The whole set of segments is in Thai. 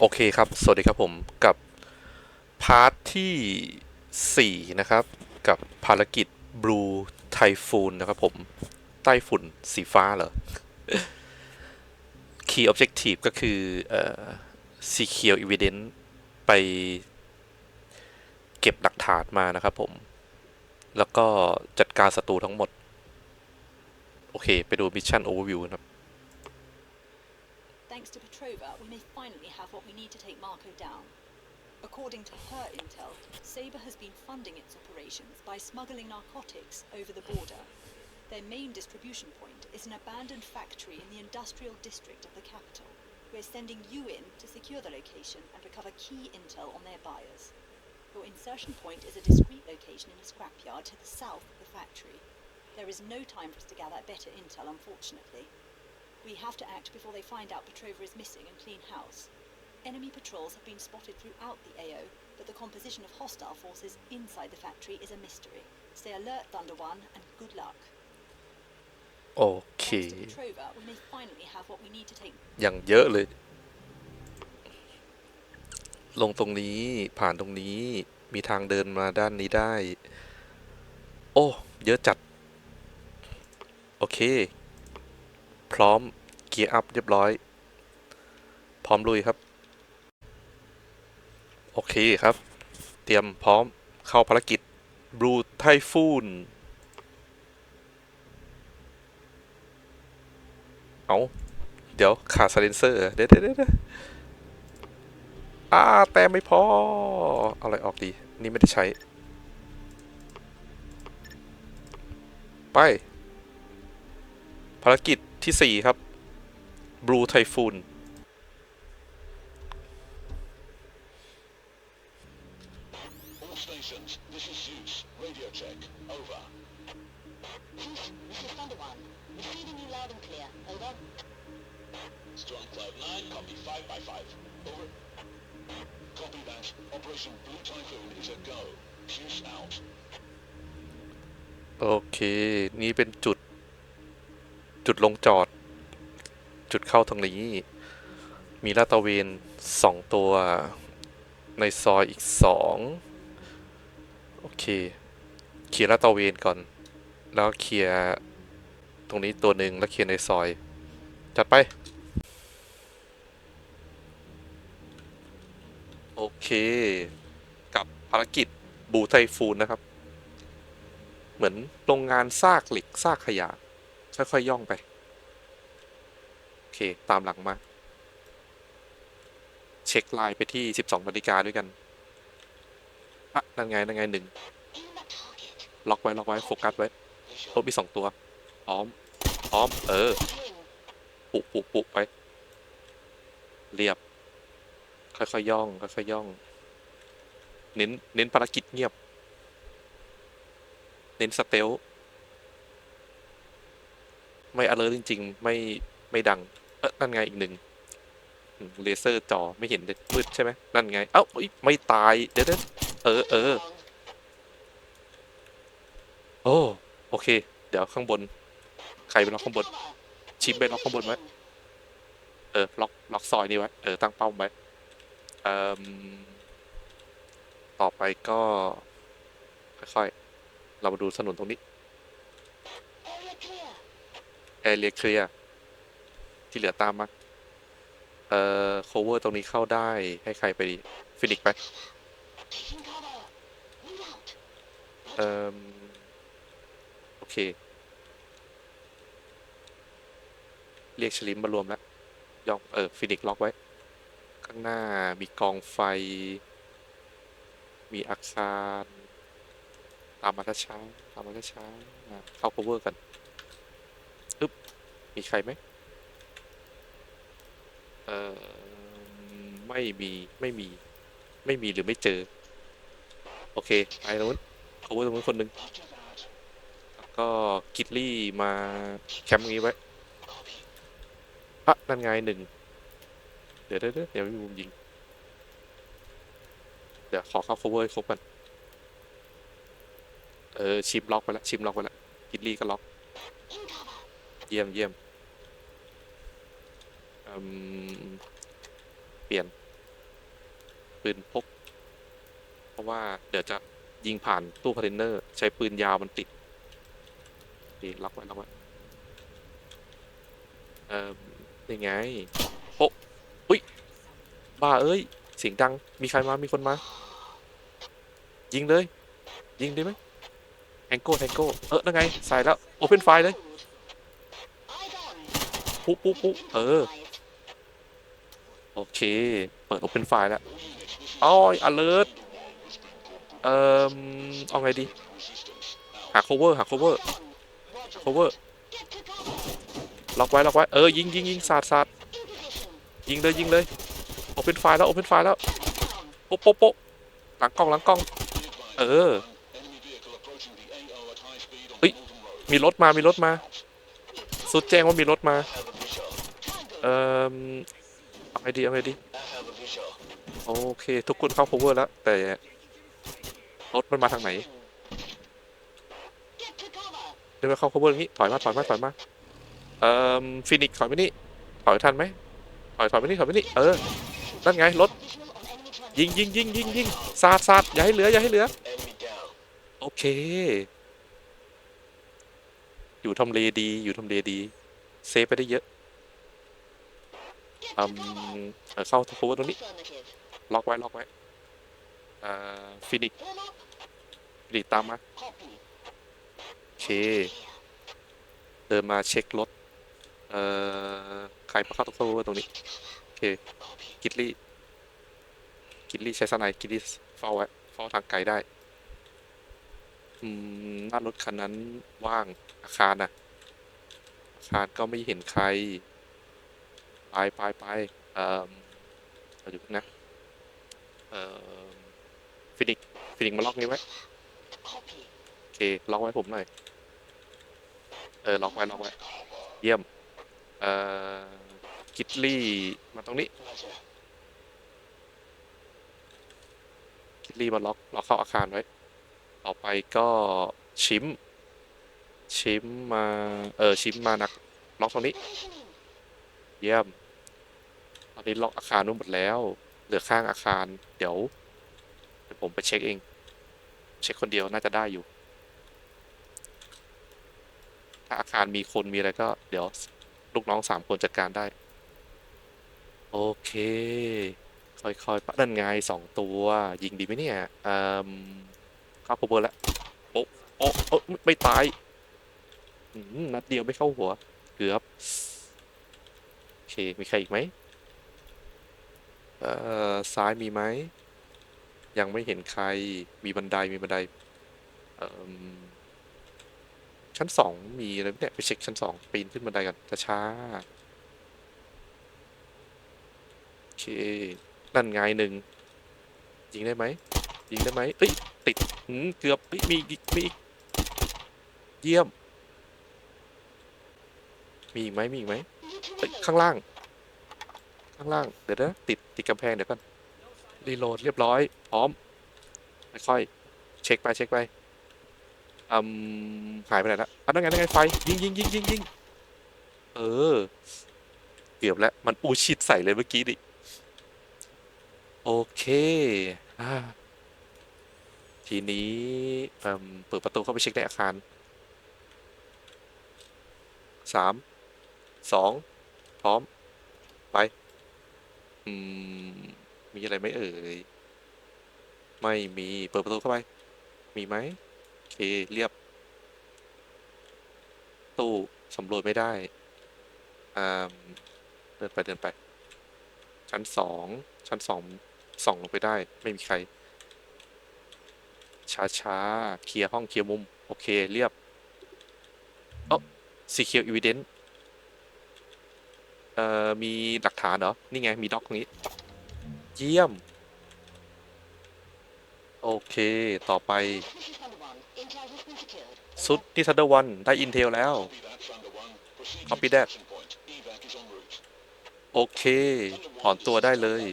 โอเคครับ สวัสดีครับผมกับพาร์ทที่ 4 นะครับ กับภารกิจ Blue Typhoon นะครับผมใต้ฝุ่นสีฟ้าเหรอ Key Objective ก็คือเอ่อ Secure Evidence ไปเก็บหลักฐานมานะครับผม แล้วก็จัดการศัตรูทั้งหมด โอเค ไปดู Mission Overview นะครับ Thanks to Petrova, finally have what we need to take Marco down. According to her intel, Sabre has been funding its operations by smuggling narcotics over the border. Their main distribution point is an abandoned factory in the industrial district of the capital. We're sending you in to secure the location and recover key intel on their buyers. Your insertion point is a discreet location in a scrapyard to the south of the factory. There is no time for us to gather better intel, unfortunately. We have to act before they find out Petrova is missing and clean house. Enemy patrols have been spotted throughout the AO, but the composition of hostile forces inside the factory is a mystery. Stay alert, Thunder One, and good luck. โอเค Thanks to Petrova, we may finally have what we need to take อย่างเยอะเลย ลงตรงนี้ผ่านตรงนี้มีทางเดินมาด้านนี้ได้ โอ้ เยอะจัด โอเคพ ร้อม เกียร์อัพเรียบร้อย พร้อมลุยครับ โอเคครับ เตรียมพร้อมเข้าภารกิจ Blue Typhoon เอาเดี๋ยว ขาด s ซเลนเซอร์ เดี๋ยวเดี๋ยวเดี๋ยวอ่า แต่ไม่พอ เอาอะไรออกดี นี่ไม่ได้ใช้ ไป ภารกิจ ที่ 4 ครับ Blue Typhoon All stations, this is Zeus. Radio check. Over. Zeus, this is Thunder One. Receiving you loud and clear. Over. Storm Cloud 9, copy 5 by 5. Over. Copy that. Operation Blue Typhoon is a go. Zeus out. โอเค นี่เป็นจุด จุดลงจอด จุดเข้าตรงนี้ มีลาดตระเวนสองตัว ในซอยอีกสองโอเคเคลียร์ลาดตระเวนก่อน แล้วเคลียร์ตรงนี้ตัวหนึ่งแล้วเคลียร์ในซอย จัดไป โอเค กับภารกิจบูไทฟูนนะครับ เหมือนโรงงานซากเหล็กซากขยะ ค่อยๆย่องไป โอเค ตามหลังมา เช็คไลน์ไปที่12นาฬิกาด้วยกันอะนั่นไงนั่นไงหนึ่งล็อกไว้ ล็อกไว้ โฟกัสไว้รถมีสองตัวพร้อมพร้อม เออ Wing. ปุปุปุไป เรียบ ค่อยๆย่อง ค่อยๆย่อง เน้น เน้นภารกิจเงียบ เน้นสเตล ไม่อเลอร์จริง ๆ ไม่ไม่ดัง เออนั่นไงอีกหนึ่งเลเซอร์จอไม่เห็นเลยมืดใช่ไหมนั่นไง เอ้าไม่ตาย เดี๋ยวเดี๋ยวเออเออโอ้โอเค เดี๋ยวข้างบน ใครไปล็อกข้างบน ชิปไปล็อกข้างบนไว้ เออ ล็อก ล็อกซอยนี้ไว้ เออ ตั้งเป้าไว้เอ่มต่อไปก็ ค่อยๆ เรามาดูถนนตรงนี้ แอร์เรียเคลียร์ที่เหลือตามมาเอ่อโคเวอร์ตรงนี้เข้าได้ให้ใครไปดีฟินิกไปเอ่มโอเค เรียกชลิมมารวมแล้วยองเออฟินิกล็อกไว้ ข้างหน้ามีกองไฟ มีอาคาร ตามมาช้าๆตามมาช้าๆเข้า cover กัน มีใครไหมเอ่อไม่มีไม่มี ไม่มีหรือไม่เจอ โอเคไปตรงนู้น cover ตรงนู้นคนหนึ่งแล้วก็กิตลี่มาแคมป์นี้ไว้อะนั่นไงหนึ่งเดี๋ยวเดี๋ยวเดี๋ยวเดี๋ยวมีมุมยิง เดี๋ยวขอเข้า cover ให้ครบกันเออชิมล็อกไปแล้วชิมล็อกไปแล้วกิตลี่ก็ล็อก เยี่ยมเยี่ยม อืมเปลี่ยนปืนพก เพราะว่าเดี๋ยวจะยิงผ่านตู้คอนเทนเนอร์ ใช้ปืนยาวมันติดดีล็อกไว้ล็อกไว้เอ่อยังไงโอะอุ้ยบ้าเอ้ย เสียงดัง มีใครมา มีคนมา ยิงเลย ยิงได้ไหมแทงโก้แทงโก้ เออนั่นไง ใส่แล้ว โอเพนไฟเลย Eyes on. ปุ๊บปุ๊บปุ๊บเออ Eyes. โอเค เปิดเป็นไฟล์แล้วอ้อยลิร์ตเอ่อเอาไงดี หาโคเวอร์หาโคเวอร์โคเวอร์ล็อกไว้ล็อกไว้ เออ ยิงยิงยิงสาดสาดยิงเลยยิงเลยโอเพนไฟล์แล้วโอเพนไฟล์แล้วโป๊ะโป๊ะโป๊หลังกล้องหลังกล้อง เออเฮ้ยมีรถมามีรถมา สุดแจ้งว่ามีรถมา เอ่อ งดีเอาไงดีโอเค ทุกคนเข้า cover แล้ว แต่รถมันมาทางไหนเดินไปเข้า cover อย่างนี้ถอยมาถอยมาถอยมาเอ่อฟินิกถอยไปนี่ถอยทันไหมถอยถอยไปนี่ถอยไปนี่เออนั่นไงรถยิงยิงยิงยิงยิงสาดสาดอย่าให้เหลืออย่าให้เหลือ โอเค อยู่ทำเลดี อยู่ทำเลดี เซฟไปได้เยอะ Get อืมเออเข้า cover ตรงนี้ ล็อกไว้ ล็อกไว้เอ่อฟินิกฟินิกตามมาโอเค เดินมาเช็ครถ เอ่อ ใครมาเข้าตรง cover ตรงนี้ โอเค กิตลี่ กิตลี่ใช้สไนกิตลี่เฝ้าไว้เฝ้าทางไกลได้ อืมหน้ารถคันนั้นว่างอาคารนะอาคารก็ไม่เห็นใคร ไปไปไปเอ่อเอาอยู่นะเอ่อฟินิกฟินิกมาล็อกนี้ไว้โอเคล็อกไว้ผมหน่อยเออล็อกไว้ล็อกไว้เยี่ยมเอ่อกิตลี่มาตรงนี้คิดรีบมาล็อกล็อกเข้าอาคารไว้ต่อไปก็ชิมชิมมาเออชิมมานักล็อกตรงนี้ เยี่ยม ตอนนี้ล็อกอาคารนู้นหมดแล้ว เหลือข้างอาคาร เดี๋ยวเดี๋ยวผมไปเช็คเอง เช็คคนเดียวน่าจะได้อยู่ ถ้าอาคารมีคนมีอะไรก็ เดี๋ยวลูกน้องสามคนจัดการได้ โอเค ค่อยๆปะนั่นไงสองตัว ยิงดีไหมเนี่ยเอ่มเข้าโคเบอร์แล้วโอ๊ะโอ๊ะโอ๊ะไม่ไม่ตายนัดเดียวไม่เข้าหัว เกือบโอ เค มีใครอีกไหมเอ่อซ้ายมีไหม ยังไม่เห็นใคร มีบันได มีบันได เอ่มชั้นสองมีอะไรไหมเนี่ย ไปเช็คชั้นสองปีนขึ้นบันไดกันจะช้าโอเคนั่นไงหนึ่งยิงได้ไหมยิงได้ไหมเอ้ย ติดหืมเกือบเอ้ยมีอีกมีอีกเยี่ยม มีอีกไหมมีอีกไหม เอ้ยข้างล่าง ข้างล่าง เดี๋ยวนะติดติดกำแพงเดี๋ยวก่อนรีโหลดเรียบร้อย พร้อม ค่อยๆเช็คไปเช็คไปอืมหายไปไหนละอะนั่นไงนั่นไงไฟยิงยิงยิงยิงยิงเออเกือบแล้ว มันปูชิดใส่เลยเมื่อกี้ดิ โอเคอ่าทีนี้เปิดประตูเข้าไปเช็คในอาคารสามสอง พร้อม ไป อืม มีอะไรไหมเอ่ย ไม่มี เปิดประตูเข้าไป มีไหมโอเค เรียบ ตู้สำรวจไม่ได้อ่าเดินไปเดินไป ชั้นสอง ชั้นสองส่องลงไปได้ ไม่มีใคร ช้าช้าๆเคลียร์ห้องเคลียร์มุม โอเค เรียบ เอ๋อ secure evidence เเอ่อ มีหลักฐานเหรอ นี่ไง มีด็อกนี้ เยี่ยม โอเค ต่อไป สุดที่ซันเดอร์วัน ได้อินเทลแล้ว Copy that โอเค ถอนตัวได้เลย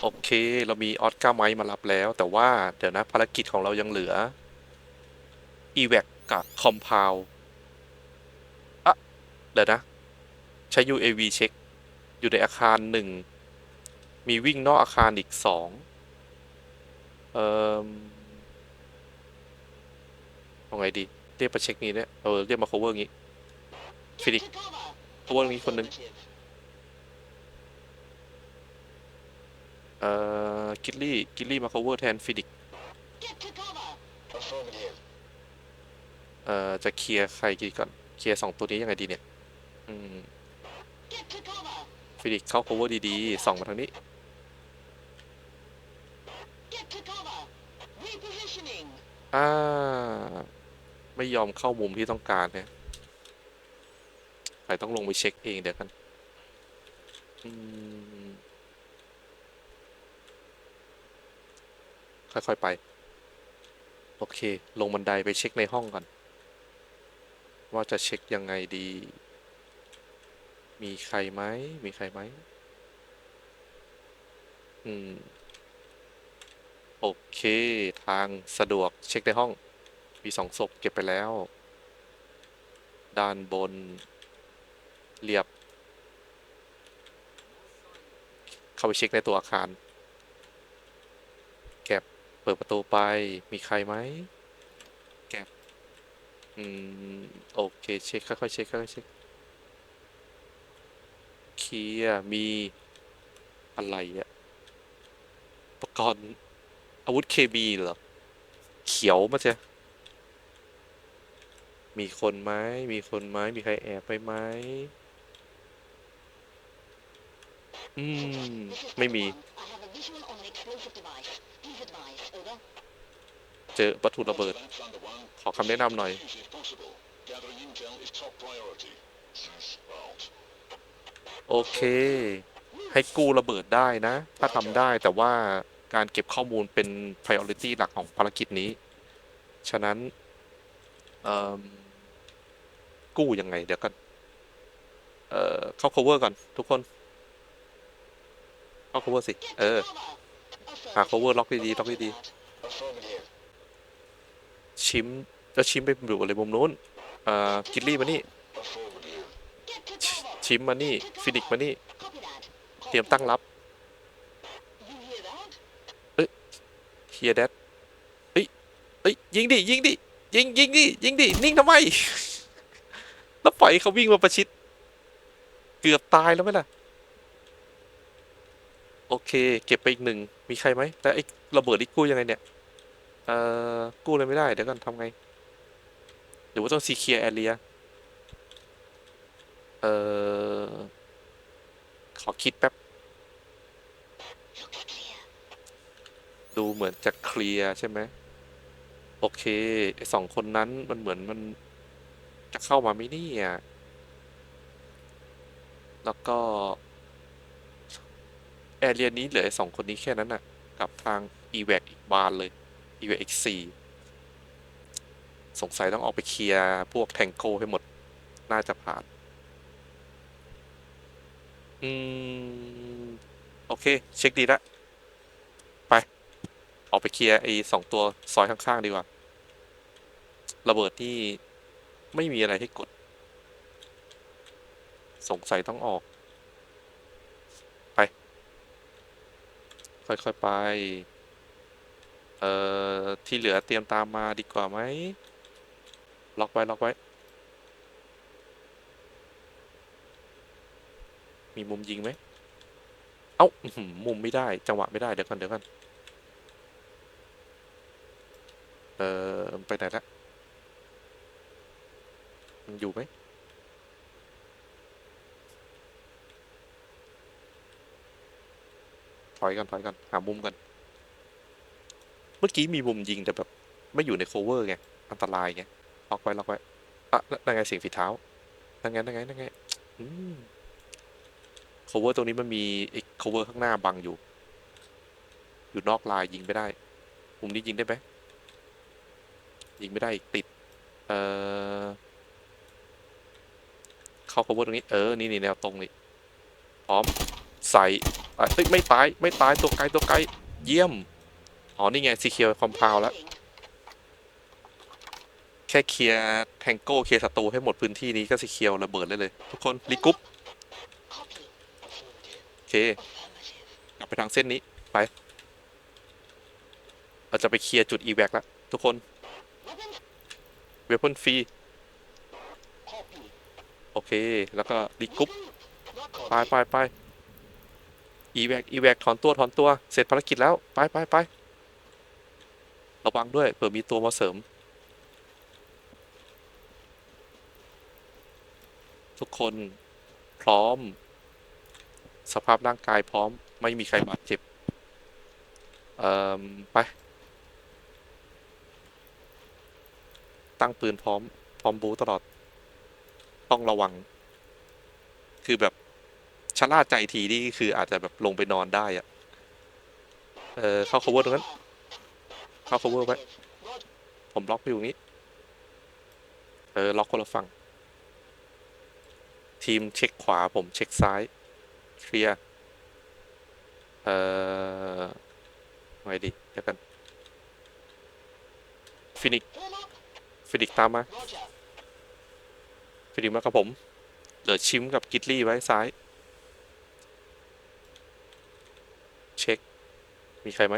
โอเค เรามีออสการ์ไมมารับแล้ว แต่ว่า เดี๋ยวนะ ภารกิจของเรายังเหลืออีแวกกับคอมพาว เดี๋ยวนะ ใช้ UAV เช็ค อยู่ในอาคารหนึ่ง มีวิ่งนอกอาคารอีกสองเอ่อเอาไงดี เรียกมาเช็คนี้เนี่ยเออเรียกมา cover งี้ Phoenix Get to cover. cover งี้คนหนึ่งเอ่อกิลลี่กิลลี่มา cover แทนฟินิกเอ่อจะเคลียร์ใครดีก่อน เคลียร์สองตัวนี้ยังไงดีเนี่ย อืม Get to cover. ฟินิกเข้า cover ดีๆ ส่องมาทางนี้ อ่า ไม่ยอมเข้ามุมที่ต้องการเนี่ยใครต้องลงไปเช็คเองเดี๋ยวกัน ค่อย ๆ ไป โอเค ลงบันไดไปเช็คในห้องก่อน ว่าจะเช็คยังไงดี มีใครไหม มีใครไหม อืม โอเค ทางสะดวกเช็คในห้อง มีสองศพเก็บไปแล้ว ด้านบน เรียบ เข้าไปเช็คในตัวอาคาร แก็บเปิดประตูไป มีใครไหม แก็บอืม โอเค เช็ค ค่อยๆ เช็ค ค่อยๆ เช็ค เคลียร์มีอะไรอะอุปกรณ์อาวุธเคบีเหรอ เขียวมาเจ้มีคนไหมมีคนไหมมีใครแอบไปไหมอืม ไม่มี เจอวัตถุระเบิด ขอคำแนะนำหน่อย โอเค ให้กู้ระเบิดได้นะ ถ้าทำได้แต่ว่าการเก็บข้อมูลเป็น priority หลักของภารกิจนี้ ฉะนั้นกู้ยังไง เดี๋ยวกันเอ่อเข้า cover ก่อน ทุกคน เข้า cover สิ เออ หา cover ล็อกดีๆล็อกดีๆชิมแล้วชิมไปอยู่อะไรมุมนู้น เอ่อ กิลลี่มานี่ ชิมมานี่ฟินิกมานี่ เตรียมตั้งรับเฮียแดดเฮ้ยเฮ้ยยิงดิยิงดิยิงยิงดิยิงดินิ่งทำไม แล้วปล่อยเขาวิ่งมาประชิด เกือบตายแล้วไหมล่ะ โอเค เก็บไปอีกหนึ่ง มีใครไหมแต่ไอ้ระเบิดนี่กู้ยังไงเนี่ย เอ่อ กู้เลยไม่ได้ เดี๋ยวกันทำไงหรือว่าต้องซีเคียร์แอเรีย เออขอคิดแป๊บ ดูเหมือนจะเคลียร์ใช่ไหม โอเคไอสองคนนั้นมันเหมือนมันจะเข้ามาไม่นี่อะ แล้วก็ แอเรียนี้เหลือสองคนนี้แค่นั้นน่ะ กับทาง e v a c อีกบานเลย e v a c X4 สงสัยต้องออกไปเคลียร์พวกแทงโกให้หมด น่าจะผ่าน อืม โอเค เช็คดีล้วไป ออกไปเคลียร์ไอ้สองตัวซอยข้างๆดีกว่า ระเบิดที่ไม่มีอะไรให้กด สงสัยต้องออก ไป ค่อยๆไป เอ่อ ที่เหลือเตรียมตามมาดีกว่าไหม ล็อกไว้ ล็อกไว้ มีมุมยิงไหม เอ้าอื้อหือมุมไม่ได้ จังหวะไม่ได้ เดี๋ยวก่อนเดี๋ยวก่อนเออไปไหนละมันอยู่ไหมถอยกันถอยกันหามุมกัน เมื่อกี้มีมุมยิงแต่แบบ ไม่อยู่ในโคเวอร์ไง อันตรายไงล็อกไว้ล็อกไว้อะนั่นไงเสียงฝีเท้านั่นไงนั่นไงนั่นไง อืม โคเวอร์ตรงนี้มันมีไอีกโคเวอร์ข้างหน้าบังอยู่ อยู่นอกลายยิงไม่ได้มุมนี้ยิงได้ไหมยิงไม่ได้อีกติด เอ่อ เข้า cover ตรงนี้ เออ นี่นี่แนวตรงนี่พร้อม ใส่เอ้ยไม่ตาย ไม่ตาย ตัวไกล ตัวไกล เยี่ยม อ๋อ นี่ไงซีเคียวคอมพาวแล้ว แค่เคลียร์แทงโก้ เคลียร์ศัตรูให้หมดพื้นที่นี้ก็ซีเคียวระเบิดเลยเลย ทุกคนรีกรุ๊ป เค กลับไปทางเส้นนี้ไป เราจะไปเคลียร์จุด e v a c แล้วทุกคน เวพอนฟรี โอเค แล้วก็รีกรุ๊ปไปไปไป e v a c e v a c ถอนตัวถอนตัว เสร็จภารกิจแล้ว ไปไปไประวังด้วยเผื่อมีตัวมาเสริม ทุกคนพร้อม สภาพร่างกายพร้อม ไม่มีใครบาดเจ็บ เอ่อ ไป ตั้งปืนพร้อม พร้อมบูตลอด ต้องระวัง คือแบบชะล่าใจทีนี่คืออาจจะแบบลงไปนอนได้อะเออเข้า cover ตรงนั้น เข้า cover ไว้ ผมล็อกไปอยู่นี้ เออ ล็อกคนละฝั่ง ทีมเช็คขวาผมเช็คซ้าย เคลียร์ เอ่อไงดีเดี๋ยวกันฟินิกฟินิกตามมาฟินิกมากับผมเหลือชิมกับกิตลี่ไว้ซ้าย เช็ค มีใครไหม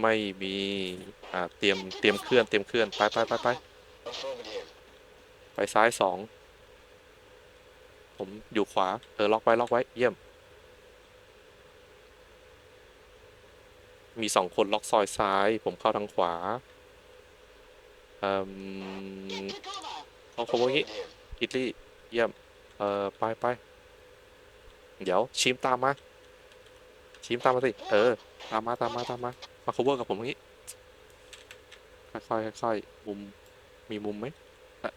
ไม่มี อ่า เตรียม เตรียมเคลื่อน เตรียมเคลื่อน ไปไปไปไปไปซ้ายสอง ผมอยู่ขวา เออ ล็อกไว้ ล็อกไว้ เยี่ยม มีสองคนล็อกซอยซ้าย ผมเข้าทางขวา เอ่ม Get to cover. เขาเขาว่างี้กิตลี่ เยี่ยม เออไปไป เดี๋ยว ชิมตามมา ชิมตามมาสิ เออ ตามมา ตามมา ตามมา มา cover กับผมตรงนี้ ค่อยๆค่อยๆมุม มีมุมไหม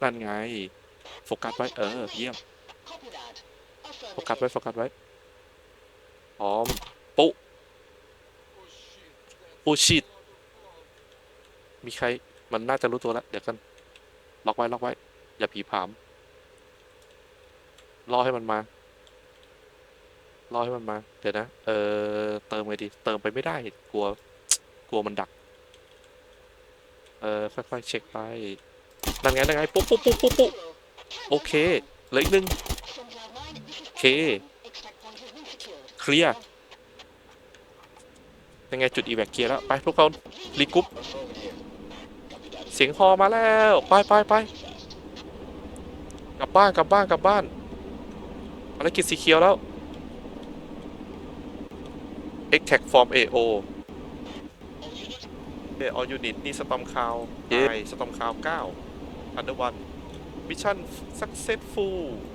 นั่นไง โฟกัสไว้ เออ เยี่ยม โฟกัสไว้โฟกัสไว้พร้อมปุ๊ปูชิดมีใครมันน่าจะรู้ตัวแล้วเดี๋ยวกันล็อกไว้ล็อกไว้ อย่าผีผามรอให้มันมารอให้มันมา เดี๋ยวนะ เออเติมไงดี เติมไปไม่ได้ กลัว กลัวมันดัก เออค่อยๆเช็คไปนั่นไงนั่นไง ปุ๊บปุ๊บปุ๊บปุ๊บปุ๊บโอเค เหลืออีกหนึ่ง From Cloud Nine, this is โอ เค Extract point has been secured. เคลียร์ยังไงจุดอีแวกเคลียร์แล้ว ไปทุกคนรีกรุ๊ป Affirmative. Copy that. เสียงฮอมาแล้ว ไปไปไปกลับบ้านกลับบ้านกลับบ้านภารกิจสีเขียวแล้ว e x t a c Form AO เออ all unit นี่สตอมคาวไอสตอมคาว9 Under One Mission Successful โอ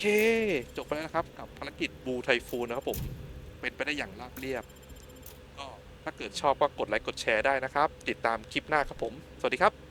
เค จบไปแล้วนะครับ กับภารกิจบูไทฟูนะครับผม เป็นไปได้อย่างราบเรียบ ก็ถ้าเกิดชอบก็กดไลค์กดแชร์ได้นะครับ ติดตามคลิปหน้าครับผม สวัสดีครับ